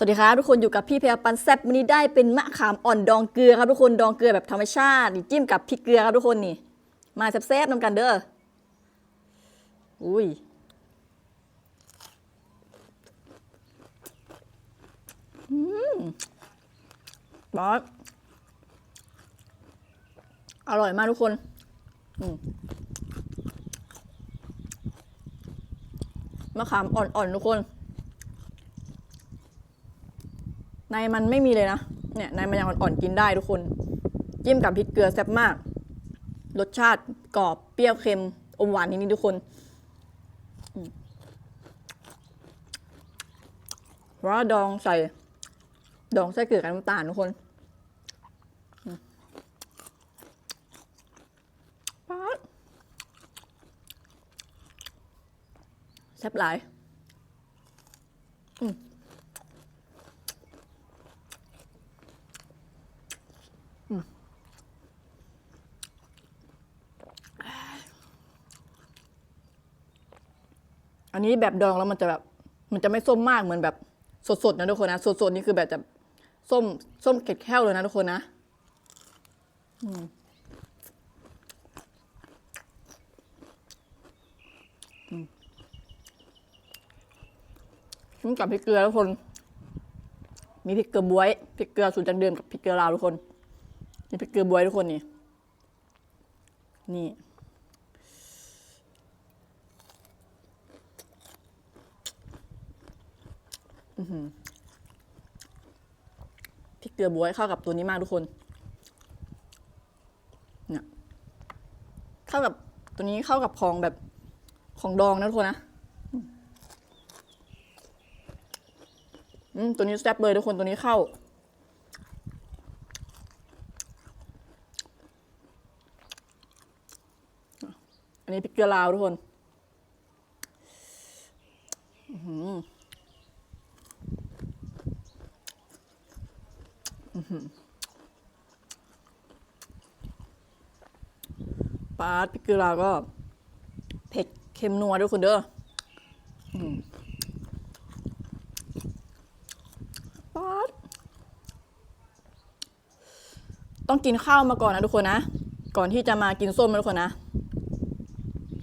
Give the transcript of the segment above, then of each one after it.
สวัสดีครับทุกคนอยู่กับพี่เพลปันแซบวันนี้ได้เป็นมะขามอ่อนดองเกลือครับทุกคนดองเกลือแบบธรรมชาติจิ้มกับพริกเกลือครับทุกคนนี่ มาแซ่บๆนำกันเด้ออุ้ยอืมบอสอร่อยมากทุกคนมะขามอ่อนๆทุกคน ในมันไม่มีเลยนะ เนี่ยในมันยังอ่อนๆกินได้ทุกคน จิ้มกับพริกเกลือแซ่บมาก รสชาติกรอบเปรี้ยวเค็มอมหวานนิดๆทุกคนเพราะว่าดองใส่ ดองใส่เกลือกับน้ำตาลทุกคนป๊าแซ่บหลายอัันนี้แบบดองแล้วมันจะแบบ มันจะไม่ส้มมากเหมือนแบบสดๆนะทุกคนนะ สดๆนี่คือแบบจะส้มส้มเกล็ดแค่วเลยนะทุกคนนะอืมกับพริกเกลือทุกคน มีพริกเกลือบวยพริกเกลือสูตรจากเดิมกับพริกเกลือลาวทุกคนมีพริกเกลือบวยทุกคนนี่ นี่ พริกเกลือบวยเข้ากับตัวนี้มากทุกคน เนี่ย เข้ากับตัวนี้เข้ากับของแบบของดองนะทุกคนนะอืมตัวนี้แซ่บเลยทุกคนตัวนี้เข้า อันนี้พริกเกลือลาวทุกคน อื้อหือ ปลาพริกเกลือเราก็ เผ็ดเค็มนัวด้วยคุณเด้อปาดต้องกินข้าวมาก่อนนะทุกคนนะ ก่อนที่จะมากินส้มนะทุกคนนะ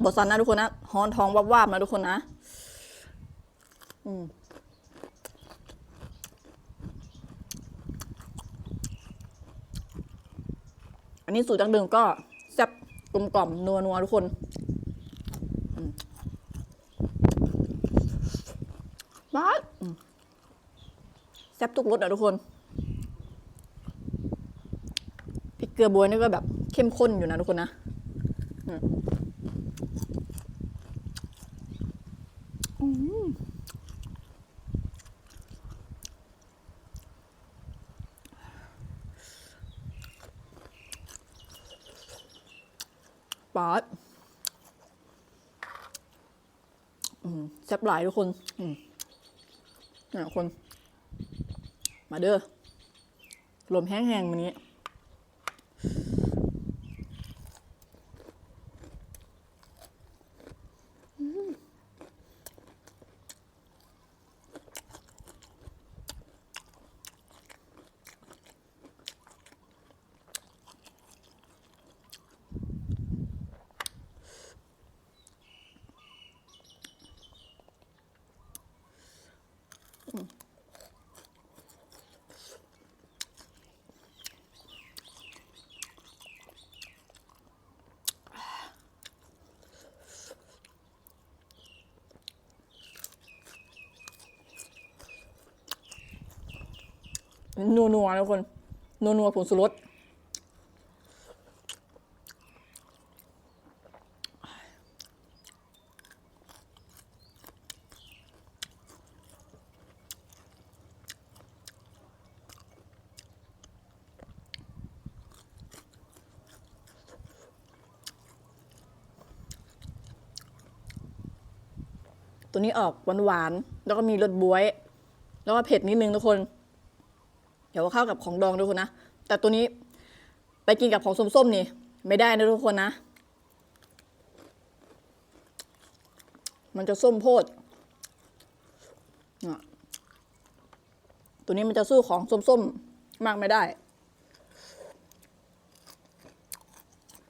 บอสันนะทุกคนนะฮ้อนท้องวับๆนะทุกคนนะ อืม นี้สูตรดั้งเดิมก็แซ่บกลมกล่อมนัวนัวทุกคนอืมาแซ่บทุกรสอะทุกคนพริกเกลือบวยนี่ก็แบบเข้มข้นอยู่นะทุกคนนะอืมอืม ปาดแซ่บหลายทุกคนเนี่ยคน มาเด้อลมแห้งๆวันนี้ นัวนัวนะทุกคน นัวนัวผงสุรสตัวนี้ออกหวานๆ แล้วก็มีรสบวย แล้วก็เผ็ดนิดนึงทุกคน ดี๋ยวเข้ากับของดองทุกคนนะ แต่ตัวนี้ไปกินกับของส้มๆนี่ ไม่ได้นะทุกคนนะ มันจะส้มโพด ตัวนี้มันจะสู้ของส้มๆมากไม่ได้